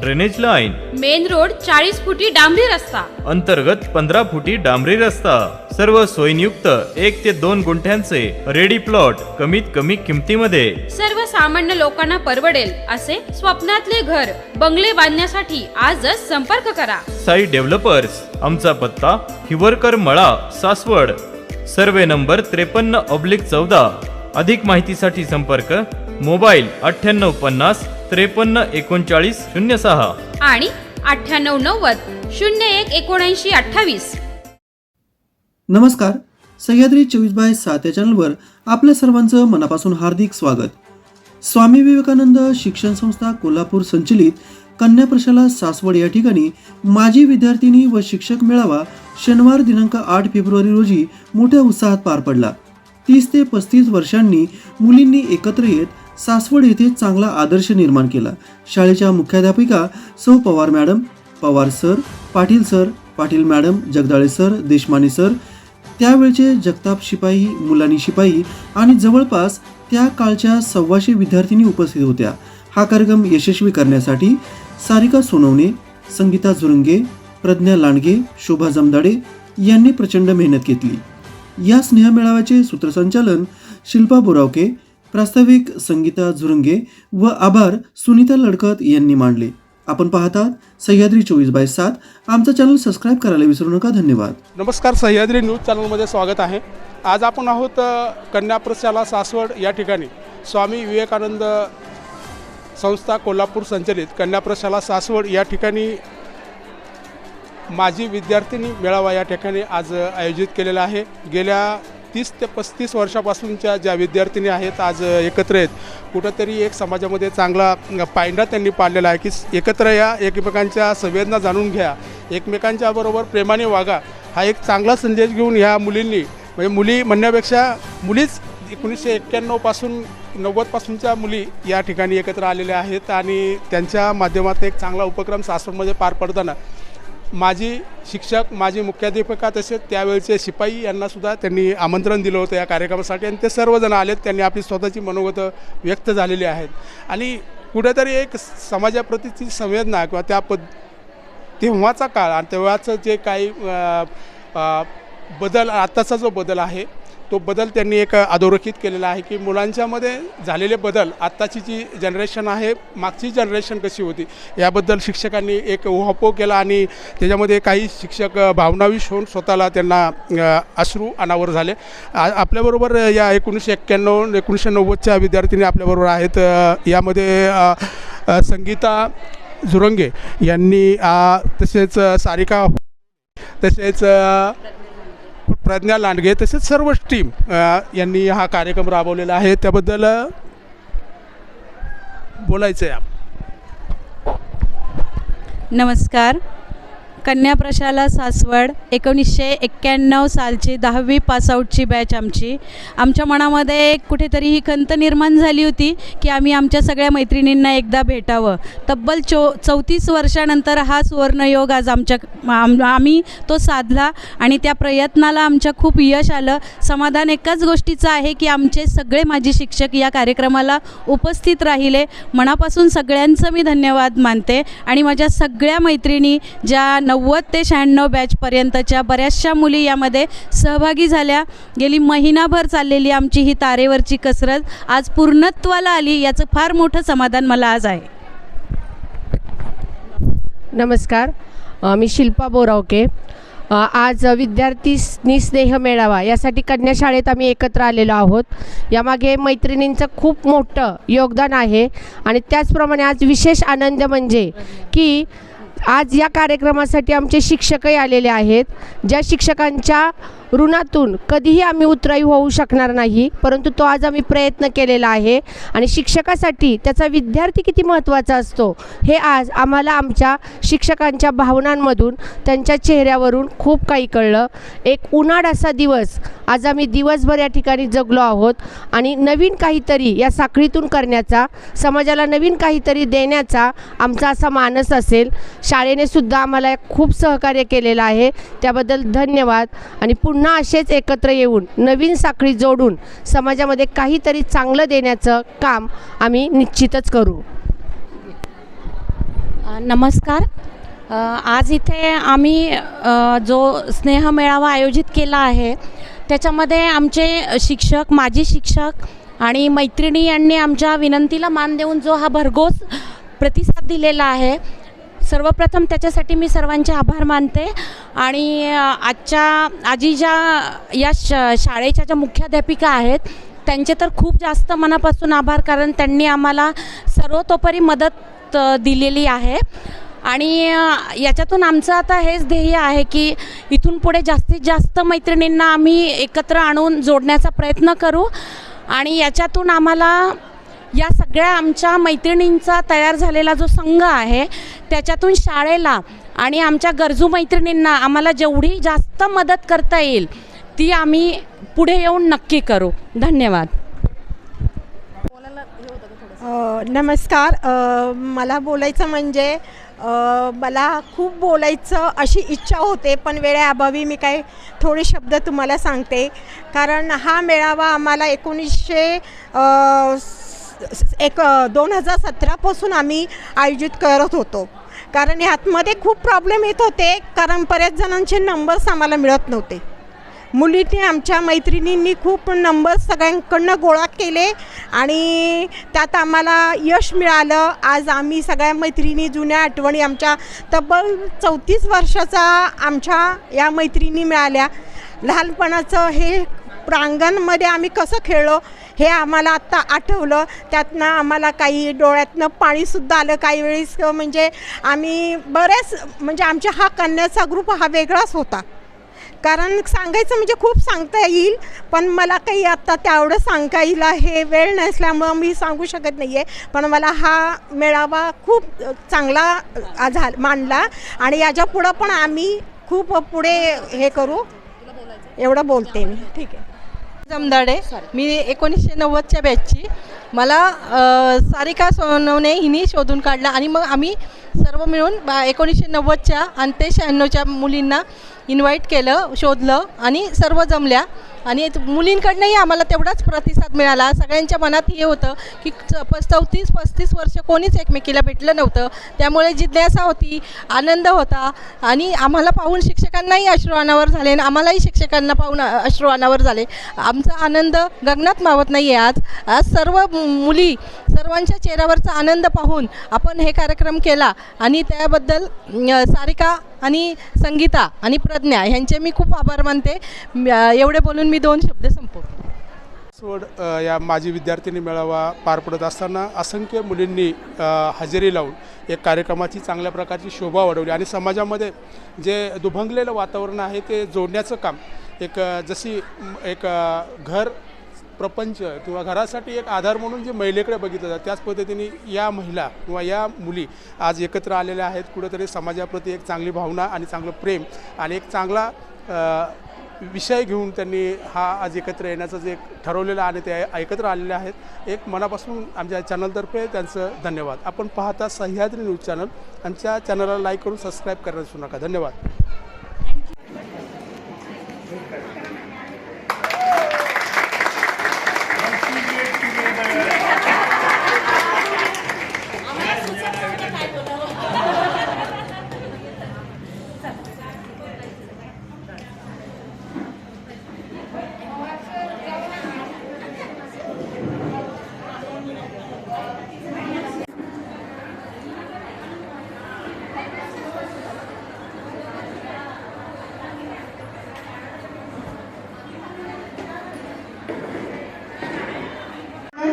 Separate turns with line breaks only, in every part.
drainage line
main road चाळीस फुटी डांबरी रस्ता.
अंतर्गत पंधरा फुटी डांबरी रस्ता. सर्व सोयींयुक्त एक ते दोन गुंठ्यांचे रेडी प्लॉट कमीत कमी किमतीमध्ये.
सर्वसामान्य लोकांना परवडेल असे स्वप्नातले घर बंगले बांधण्यासाठी आजच संपर्क करा.
साई डेव्हलपर्स आमचा पत्ता हिवरकर मळा सासवड. सर्वे नंबर त्रेपन्न ऑब्लिक चौदा. अधिक माहितीसाठी संपर्क मोबाईल अठ्ठ्याण्णव पन्नास त्रेपन्न एकोणचाळीस शून्य सहा.
आणि अठ्ठ्याण्णव नव्वद शून्य एक एकोणऐंशी अठ्ठावीस.
नमस्कार. सह्याद्री चोवीस बाय सात या चॅनलवर आपल्या सर्वांचं मनापासून हार्दिक स्वागत. स्वामी विवेकानंद शिक्षण संस्था कोल्हापूर संचलित कन्या प्रशाला सासवड या ठिकाणी माजी विद्यार्थिनी व शिक्षक मेळावा शनिवार दिनांक आठ फेब्रुवारी रोजी मोठ्या उत्साहात पार पडला. तीस ते पस्तीस वर्षांनी मुलींनी एकत्र येत सासवड येथे चांगला आदर्श निर्माण केला. शाळेच्या मुख्याध्यापिका सौ Pawar madam Pawar sir Patil sir Patil madam Jagdale sir Deshmane sir त्यावेळचे Jagtap शिपाई मुलानी शिपाई आणि जवळपास त्या काळच्या सव्वाशे विद्यार्थिनी उपस्थित होत्या. हा कार्यक्रम यशस्वी करण्यासाठी सारिका सोनवणे संगीता झुरंगे प्रज्ञा लांडगे शोभा जमदाडे यांनी प्रचंड मेहनत घेतली. या स्नेहमेळाव्याचे सूत्रसंचालन शिल्पा बोरावके प्रास्ताविक संगीता झुरंगे व आभार सुनीता लडकत यांनी मांडले. आपण पाहतात सह्याद्री चोवीस बाय सात. आमचा चॅनल सबस्क्राईब करायला विसरू नका. धन्यवाद.
नमस्कार सह्याद्री न्यूज चॅनलमध्ये स्वागत आहे. आज आपण आहोत कन्याप्रशाला सासवड या ठिकाणी. स्वामी विवेकानंद संस्था कोल्हापूर संचलित कन्याप्रशाला सासवड या ठिकाणी माजी विद्यार्थिनी मेळावा या ठिकाणी आज आयोजित केलेला आहे. गेल्या तीस ते पस्तीस वर्षापासूनच्या ज्या विद्यार्थिनी आहेत आज एकत्र आहेत. कुठंतरी एक समाजामध्ये चांगला पायंडा त्यांनी पाडलेला आहे की एकत्र या एकमेकांच्या संवेदना जाणून घ्या. एकमेकांच्या बरोबर प्रेमाने वागा. हा एक चांगला संदेश घेऊन ह्या मुलींनी म्हणजे मुली म्हणण्यापेक्षा मुलीच एकोणीसशे एक्क्याण्णवपासून नव्वदपासूनच्या मुली या ठिकाणी एकत्र आलेल्या आहेत आणि त्यांच्या माध्यमात एक चांगला उपक्रम सासवडमध्ये पार पडताना माजी शिक्षक माजी मुख्याध्यापिका तसेच त्यावेळचे शिपाई यांनासुद्धा त्यांनी आमंत्रण दिलं होतं या कार्यक्रमासाठी आणि ते सर्वजण आलेत. त्यांनी आपली स्वतःची मनोगतं व्यक्त झालेली आहेत आणि कुठेतरी एक समाजाप्रतीची संवेदना किंवा त्या पद तेव्हाचा काळ आणि तेव्हाचं जे काही बदल आत्ताचा जो बदल आहे तो बदल त्यांनी एक अधोरेखित केलेला आहे की मुलांच्यामध्ये झालेले बदल आत्ताची जी जनरेशन आहे मागची जनरेशन कशी होती याबद्दल शिक्षकांनी एक उहापोह केला आणि त्याच्यामध्ये काही शिक्षक भावनाविष होऊन स्वतःला त्यांना अश्रू अनावर झाले. आ आपल्याबरोबर या एकोणीसशे एक्क्याण्णव एकोणीसशे नव्वदच्या विद्यार्थिनी आपल्याबरोबर आहेत यामध्ये संगीता झुरंगे यांनी तसेच सारिका तसेच प्रज्ञा लांडगे तसेच सर्व टीम यांनी हा कार्यक्रम राबवलेला आहे. त्याबद्दल बोलायचं आहे
नमस्कार. कन्या प्रशाला सासवड एकोणीसशे एक्क्याण्णव सालची दहावी पासआउटची बॅच आमची. आमच्या मनामध्ये कुठेतरी ही खंत निर्माण झाली होती की आम्ही आमच्या सगळ्या मैत्रिणींना एकदा भेटावं. तब्बल चो चौतीस वर्षानंतर हा सुवर्णयोग आज आमच्या आम आम्ही तो साधला आणि त्या प्रयत्नाला आमच्या खूप यश आलं. समाधान एकाच गोष्टीचं आहे की आमचे सगळे माझे शिक्षक या कार्यक्रमाला उपस्थित राहिले. मनापासून सगळ्यांचं मी धन्यवाद मानते आणि माझ्या सगळ्या मैत्रिणी ज्या नव्वद ते शहाण्णव बॅचपर्यंतच्या बऱ्याचशा मुली यामध्ये सहभागी झाल्या. गेली महिनाभर चाललेली आमची ही तारेवरची कसरत आज पूर्णत्वाला आली याचं फार मोठं समाधान मला आज आहे.
नमस्कार. मी शिल्पा बोरावके. आज विद्यार्थी स्नेह मेळावा यासाठी कन्या शाळेत आम्ही एकत्र आलेलो आहोत. यामागे मैत्रिणींचं खूप मोठं योगदान आहे आणि त्याचप्रमाणे आज विशेष आनंद म्हणजे की आज या कार्यक्रमासाठी आमचे शिक्षकही आलेले आहेत. ज्या शिक्षकांच्या ऋणातून कधीही आम्ही उतराई होऊ शकणार नाही परंतु तो आज आम्ही प्रयत्न केलेला आहे आणि शिक्षकासाठी त्याचा विद्यार्थी किती महत्त्वाचा असतो हे आज आम्हाला आमच्या शिक्षकांच्या भावनांमधून त्यांच्या चेहऱ्यावरून खूप काही कळलं. एक उन्हाळ असा दिवस आज आम्ही दिवसभर या ठिकाणी जगलो आहोत आणि नवीन काहीतरी या साखळीतून करण्याचा समाजाला नवीन काहीतरी देण्याचा आमचा असा मानस असेल. शाळेने सुद्धा आम्हाला खूप सहकार्य केलेलं आहे. त्याबद्दल धन्यवाद आणि पुन्हा असेच एकत्र येऊन नवीन साखळी जोडून समाजामध्ये काहीतरी चांगलं देण्याचं काम आम्ही निश्चितच करू.
नमस्कार. आज इथे आम्ही जो स्नेह मेळावा आयोजित केला आहे त्याच्यामध्ये आमचे शिक्षक माजी शिक्षक आणि मैत्रिणी यांनी आमच्या विनंतीला मान देऊन जो हा भरघोस प्रतिसाद दिलेला आहे सर्वप्रथम त्याच्यासाठी मी सर्वांचे आभार मानते. आणि आजच्या आजी ज्या या श शाळेच्या ज्या मुख्याध्यापिका आहेत त्यांचे तर खूप जास्त मनापासून आभार कारण त्यांनी आम्हाला सर्वतोपरी मदत दिलेली आहे. आणि याच्यातून आमचं आता हेच ध्येय आहे की इथून पुढे जास्तीत जास्त मैत्रिणींना आम्ही एकत्र आणून जोडण्याचा प्रयत्न करू. आणि याच्यातून आम्हाला या सगळ्या आमच्या मैत्रिणींचा तयार झालेला जो संघ आहे त्याच्यातून शाळेला आणि आमच्या गरजू मैत्रिणींना आम्हाला जेवढी जास्त मदत करता येईल ती आम्ही पुढे येऊन नक्की करू. धन्यवाद.
नमस्कार. मला बोलायचं म्हणजे मला खूप बोलायचं अशी इच्छा होते पण वेळेअभावी मी काही थोडे शब्द तुम्हाला सांगते. कारण हा मेळावा आम्हाला एकोणीसशे एक दोन हजार सतरापासून आम्ही आयोजित करत होतो. कारण ह्यातमध्ये खूप प्रॉब्लेम येत होते कारण बऱ्याच जणांचे नंबर्स आम्हाला मिळत नव्हते. मुलीने आमच्या मैत्रिणींनी खूप नंबर सगळ्यांकडनं गोळा केले आणि त्यात आम्हाला यश मिळालं. आज आम्ही सगळ्या मैत्रिणी जुन्या आठवणी आमच्या तब्बल चौतीस वर्षाचा आमच्या या मैत्रिणी मिळाल्या. लहानपणाचं हे प्रांगणमध्ये आम्ही कसं खेळलो हे आम्हाला आत्ता आठवलं. त्यातनं आम्हाला काही डोळ्यातनं पाणीसुद्धा आलं. काही वेळेस म्हणजे आम्ही बरेच म्हणजे आमच्या हा कन्याचा ग्रुप हा वेगळाच होता. कारण सांगायचं म्हणजे खूप सांगता येईल पण मला काही आत्ता तेवढं सांगता येईल हे वेळ नसल्यामुळं मी सांगू शकत नाही आहे पण मला हा मेळावा खूप चांगला झाला झा मानला आणि याच्या पुढं पण आम्ही खूप पुढे हे करू. एवढं बोलते मी. ठीक आहे.
जमदाडे. मी एकोणीसशे नव्वदच्या बॅचची मला सारिका सोनवणे हिने शोधून काढला आणि मग आम्ही सर्व मिळून बा एकोणीसशे नव्वदच्या आणि ते शहाण्णवच्या मुलींना इन्व्हाइट केलं शोधलं आणि सर्व जमल्या. आणि मुलींकडनंही आम्हाला तेवढाच प्रतिसाद मिळाला. सगळ्यांच्या मनात हे होतं की चौतीस पस्तीस वर्ष कोणीच एकमेकीला भेटलं नव्हतं. त्यामुळे जिज्ञासा होती आनंद होता आणि आम्हाला पाहून शिक्षकांनाही अश्रू अनावर झाले आणि आम्हालाही शिक्षकांना पाहून अश्रू अनावर झाले. आमचा आनंद गगनात मावत नाही आहे आज. आज सर्व मुली सर्वांच्या चेहऱ्यावरचा आनंद पाहून आपण हे कार्यक्रम केला आणि त्याबद्दल सारिका आणि संगीता आणि प्रज्ञा ह्यांचे मी खूप आभार मानते. एवढे बोलून मी दोन शब्द संपवतो.
सोड या माजी विद्यार्थिनी मेळावा पार पडत असताना असंख्य मुलींनी हजेरी लावून एक कार्यक्रमाची चांगल्या प्रकारची शोभा वाढवली आणि समाजामध्ये जे दुभंगलेलं वातावरण आहे ते जोडण्याचं काम एक जशी एक घर प्रपंच किंवा घरासाठी एक आधार म्हणून जे महिलेकडे बघितलं जातं त्याच पद्धतीने या महिला किंवा या मुली आज एकत्र आलेल्या आहेत. कुठंतरी समाजाप्रती एक चांगली भावना आणि चांगलं प्रेम आणि एक चांगला विषय घेऊन त्यांनी हा आज एकत्र येण्याचं जे ठरवलेलं आणि ते एकत्र आलेले आहेत. एक मनापासून आमच्या चॅनलतर्फे त्यांचं धन्यवाद. आपण पाहता सह्याद्री न्यूज चॅनल. आमच्या चॅनलला लाईक करून सबस्क्राईब करायला विसरू नका. धन्यवाद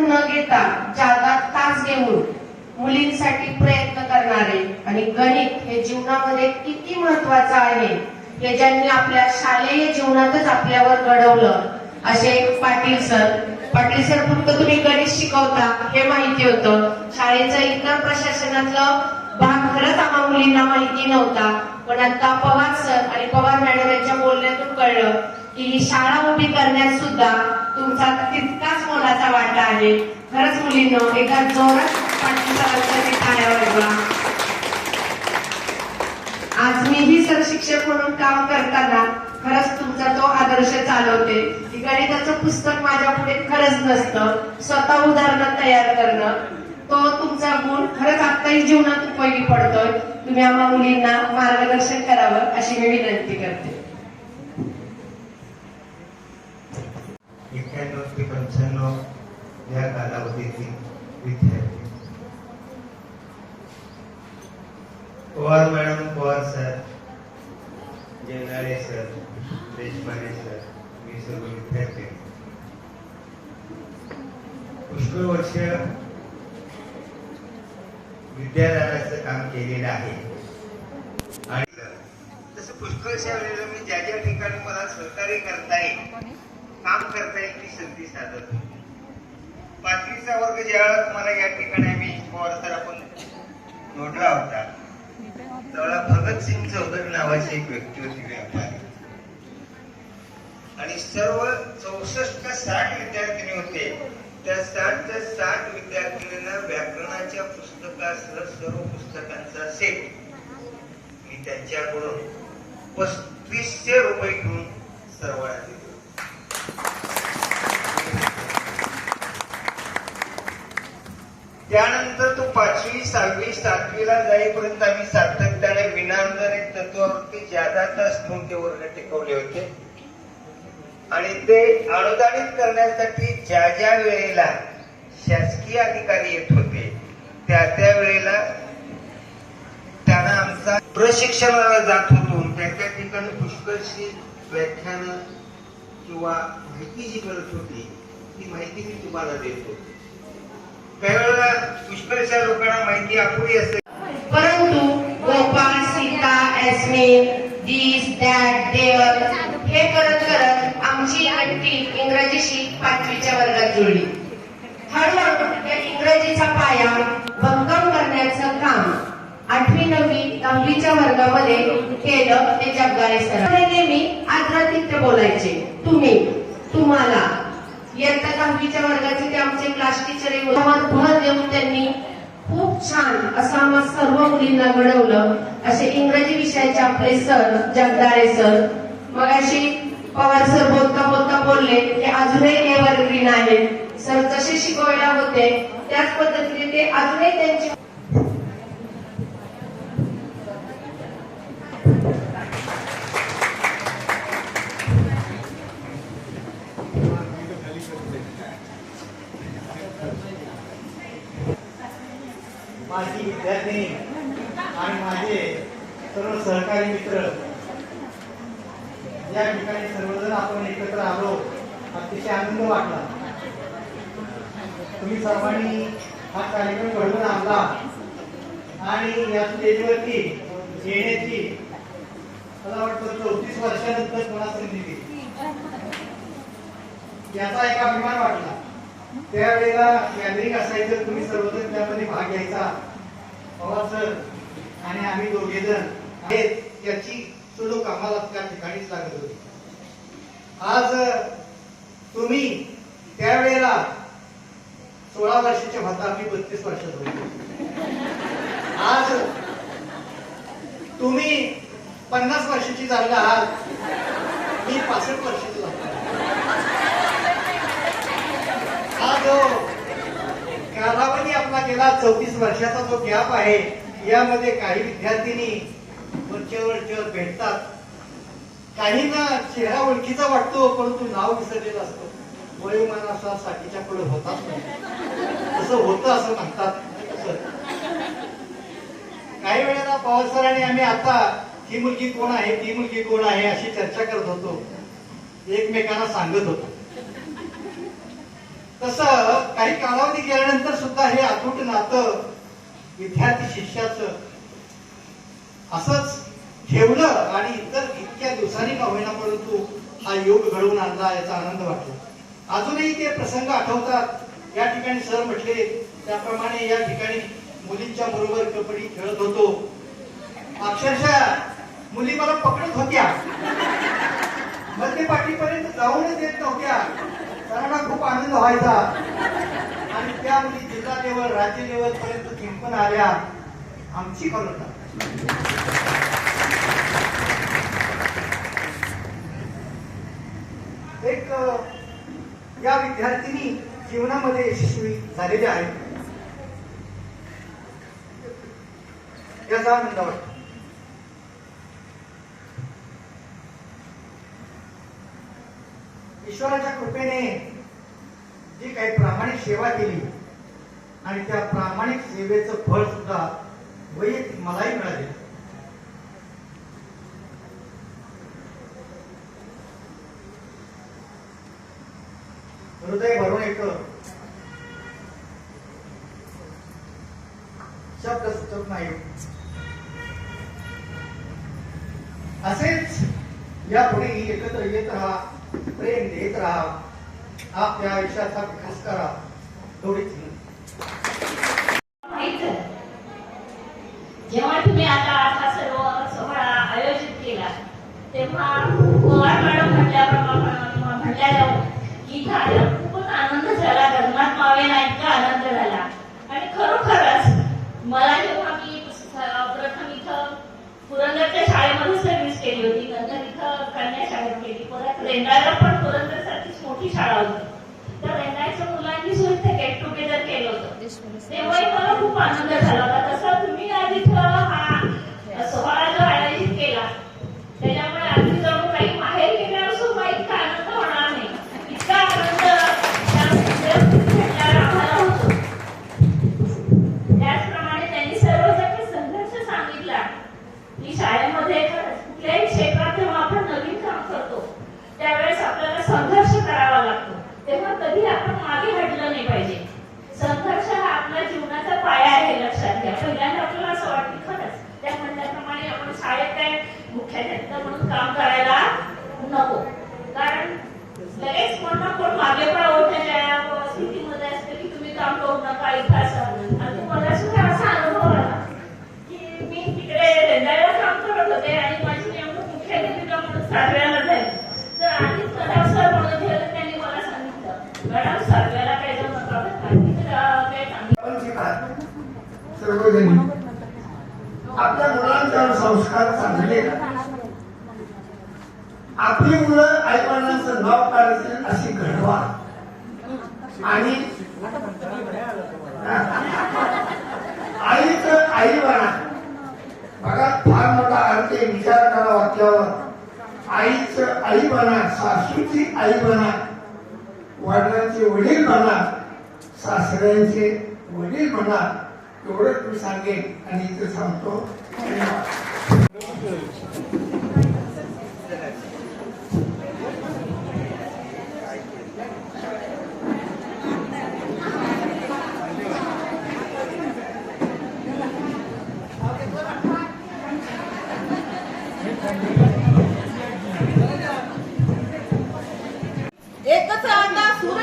न घेता जागात तास घेऊन मुलींसाठी प्रयत्न करणारे आणि गणित हे जीवनामध्ये किती महत्वाचं आहे हे ज्यांनी आपल्या शालेय जीवनातच आपल्यावर घडवलं असे पाटील सर. पाटील सर फक्त तुम्ही गणित शिकवता हे माहिती होतं. शाळेचं इतर प्रशासनातलं भाग खरंच आम्हा मुलींना माहिती नव्हता पण आता पवार सर आणि पवार मॅडम यांच्या बोलण्यातून कळलं की ही शाळा उभी करण्यात सुद्धा तुमचा तितकाच मोलाचा वाटा आहे. खरंच मुलींना एका जोरात पाटील सरांच्या आज मीही सरशिक्षक म्हणून काम करताना खरंच तुमचा तो आदर्श चालवते. गणिताचं पुस्तक माझ्या पुढे खरंच नसतं. स्वतः उदाहरणं तयार करणं. तो तुमचा गुण खरंच आत्ताही जीवनात उपयोगी पडतोय. तुम्ही आम्हा मुलींना मार्गदर्शन करावं अशी मी विनंती करते.
एक्क्याण्णव ते पंच्याण्णव या कालावधीतील विद्यार्थी Pawar madam Pawar sir Jenale sir Deshpande sir मी सर्व विद्यार्थी. पुष्कळ वर्ष विद्यादानाचं काम केलेलं आहे. आणि तसं पुष्कळशा वेळेला मी ज्या ज्या ठिकाणी मला सहकार्य करता येईल काम करता येईल ती संधी साधत पाचवीचा वर्ग ज्यावेळेस मला या ठिकाणी आम्ही पवार सर आपण नोंदला होता त्यावेळेला भगतसिंग चौधरी नावाची एक व्यक्ती होती व्यापारी. आणि सर्व चौसष्ट का साठ विद्यार्थिनी होते. त्या साठ साठ विद्यार्थिनींना व्याकरणाच्या पुस्तकासह सर्व पुस्तकांचा सेट. मी त्यांच्याकडून पस्तीसशे रुपये घेऊन सर्वांना दिले त्यानंतर तो पाचवी सहावी सातवीला जाईपर्यंत आम्ही सातत्याने विनामदारी तत्वावरती ज्यादा तास म्हणून ते वर्ग टिकवले होते. आणि ते अनुदानित करण्यासाठी ज्या ज्या वेळेला शासकीय अधिकारी येत होते त्या त्या वेळेला त्यांना आमचा प्रशिक्षणाला जात होतो. त्या त्या ठिकाणी पुष्कळशी व्याख्यानं किंवा माहिती जी मिळत होती ती माहिती मी तुम्हाला देतो. काही वेळेला पुष्कळशा लोकांना माहिती अपुरी असते.
परंतु Gopal Sita as in this that there हे करत करत आमची नक्की इंग्रजीशी पाचवीच्या वर्गात जुळली. हळूहळू या इंग्रजीचा पाया भक्कम करण्याचं काम आठवी नववी दहावीच्या वर्गामध्ये केलं ते जगदाळे सर नेहमी आदरातिथ्य बोलायचे. तुम्ही तुम्हाला इयत्ता दहावीच्या वर्गाचे ते आमचे क्लास टीचर भर देऊन त्यांनी खूप छान असं आम्हा सर्व मुलींना घडवलं. असे इंग्रजी विषयाचे आपले सर जगदारे सर मग अशी पवार सर बोलता बोलता बोलले की अजूनही एव्हरग्रीन आहे सर जसे शिकवायला होते त्याच पद्धतीने ते अजूनही त्यांची
माझी विद्यार्थी आणि माझे सर्व सहकारी मित्र. या ठिकाणी सर्वजण आपण एकत्र आलो. अतिशय आनंद वाटला. तुम्ही सर्वांनी हा कार्यक्रम घडवून आणला. आणि या स्टेजवरती येण्याची मला वाटतं चौतीस वर्षानंतर मला संधी दिली याचा एक अभिमान वाटला. त्यावेळेला गॅदरिंग असायचं तुम्ही सर्वजण त्या पवार सर आणि आम्ही दोघे जण आहेत याची सुलूक आम्हाला त्या ठिकाणीच लागत होती. आज तुम्ही त्यावेळेला सोळा वर्षाच्या होता मी बत्तीस वर्षात होतो. आज तुम्ही पन्नास वर्षाची झालेला आहात मी पासष्ट वर्षाची झालो हा जो कालावधी आपला गेला चौतीस वर्षाचा जो गॅप आहे यामध्ये काही विद्यार्थिनी वरचेवर भेटतात. काहींना चेहरा ओळखीचा वाटतो परंतु नाव विसरलेलं असतं. वयोमानाचा साठीच्या पुढे होतात नाही. होतं असं म्हणतात काही वेळेला पवार सरांनी आम्ही आता ही मुलगी कोण आहे? ती मुलगी कोण आहे? अशी चर्चा करत होतो. एकमेकांना सांगत होतो. तसं काही कालावधी गेल्यानंतर सुद्धा हे अतूट नातं विद्यार्थी शिष्याचं. असंच ठेवलं आणि इतर इतक्या
दिवसांनी का होईना परंतु हा योग घडवून आणला याचा आनंद वाटला. अजूनही ते प्रसंग आठवतात. या ठिकाणी सर म्हटले त्याप्रमाणे या ठिकाणी मुलींच्या बरोबर कबड्डी खेळत होतो. अक्षरशः मुली मला पकडत होत्या. मध्यपाठीपर्यंत जाऊनच येत नव्हत्या. सरांना खूप आनंद व्हायचा. आणि त्या मुली जिल्हा लेवल राज्य लेवल पर्यंत जिंकून आल्या. आमची कलता एक या विद्यार्थिनी जीवनामध्ये यशस्वी झालेल्या आहेत. याचा आनंद वाटतो. ईश्वराच्या कृपेने जी काही प्रामाणिक सेवा केली आणि त्या प्रामाणिक सेवेचं फळ सुद्धा वैयक्तिक मलाही मिळाले. हृदय भरून एक शब्द सुचत नाही. असेच यापुढे एकत्र येत राहा प्रेम देत राहा. आपल्या आयुष्याचा विकास करा. थोडीच
जेव्हा तुम्ही आता हा सर्व सोहळा आयोजित केला तेव्हा पवार मॅडम म्हटल्याप्रमाणे म्हटल्यावर की इथं खूपच आनंद झाला. गगनात मावेना इतका आनंद झाला. आणि खरोखरच मला जेव्हा मी प्रथम इथं पुरंदरच्या शाळेमध्ये सर्व्हिस केली होती नंतर इथं कन्या शाळेत रेंदाळला पण पुरंदर सारखीच मोठी शाळा होती. त्या रेंदाळच्या मुलांनी सुद्धा गेट टुगेदर केलं होतं. तेव्हाही मला खूप आनंद झाला होता तसा तुम्ही आज इथं हा सोहळा जो आयोजित केला त्याच्यामुळे अगदी जणू काही बाहेर गेल्यावर सुद्धा इतका आनंद होणार नाही इतका आनंद त्या भेटल्यावर आम्हाला होतो त्याचप्रमाणे त्यांनी सर्व जर काही संघर्ष सांगितला की शाळेमध्ये खरंच कुठल्याही क्षेत्रात जेव्हा आपण नवीन काम करतो त्यावेळेस आपल्याला संघर्ष करावा लागतो तेव्हा कधी आपण मागे हटलं नाही पाहिजे संघर्ष हा आपल्या जीवनाचा पाया आहे लक्षात घ्या पहिल्यांदा आपल्याला असं वाटतं की खरंच त्या म्हणल्याप्रमाणे आपण शाळेत काय मुख्याध्यापक म्हणून काम करायला नको. कारण लगेच कोण ना कोण मागे पळवण्याच्या स्थितीमध्ये असते की तुम्ही काम करू नका इथं असं. आणि तुम्हाला सुद्धा असा अनुभव आला की मी तिकडे रेल्वेला काम करत होते आणि माझी नेमणूक मुख्याध्यापिका म्हणून सातव्याला झाली. तर आधीच कदम सर म्हणून गेलं त्यांनी मला सांगितलं मॅडम सातव्याला काय जाऊ नका बरं काय सांगितलं
सर्वजणी आपल्या मुलांच्यावर संस्कार चांगले करा. आपली मुलं आईवडिलांचं नाव काढतील अशी घडवा आणि आईच आई बना बघा फार मोठा अर्थ विचार करा वाक्यावर. आईच आई बना सासूची आई बना वडिलांचे वडील बना सासऱ्यांचे वडील म्हणा एवढंच मी सांगेन आणि इथे सांगतो धन्यवाद.
एकच आता सूर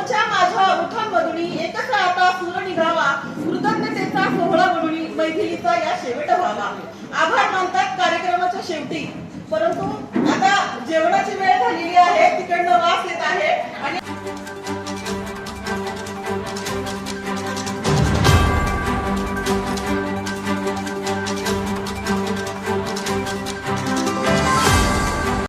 निघावा तुमच्या माझ्या ओठांमधून एकच आता सूर निघावा. कृतज्ञतेचा सोहळा म्हणून मैथिलीचा या शेवट व्हावा. आभार मानतात कार्यक्रमाच्या शेवटी. परंतु आता जेवणाची वेळ झालेली आहे तिकडनं वास येत आहे.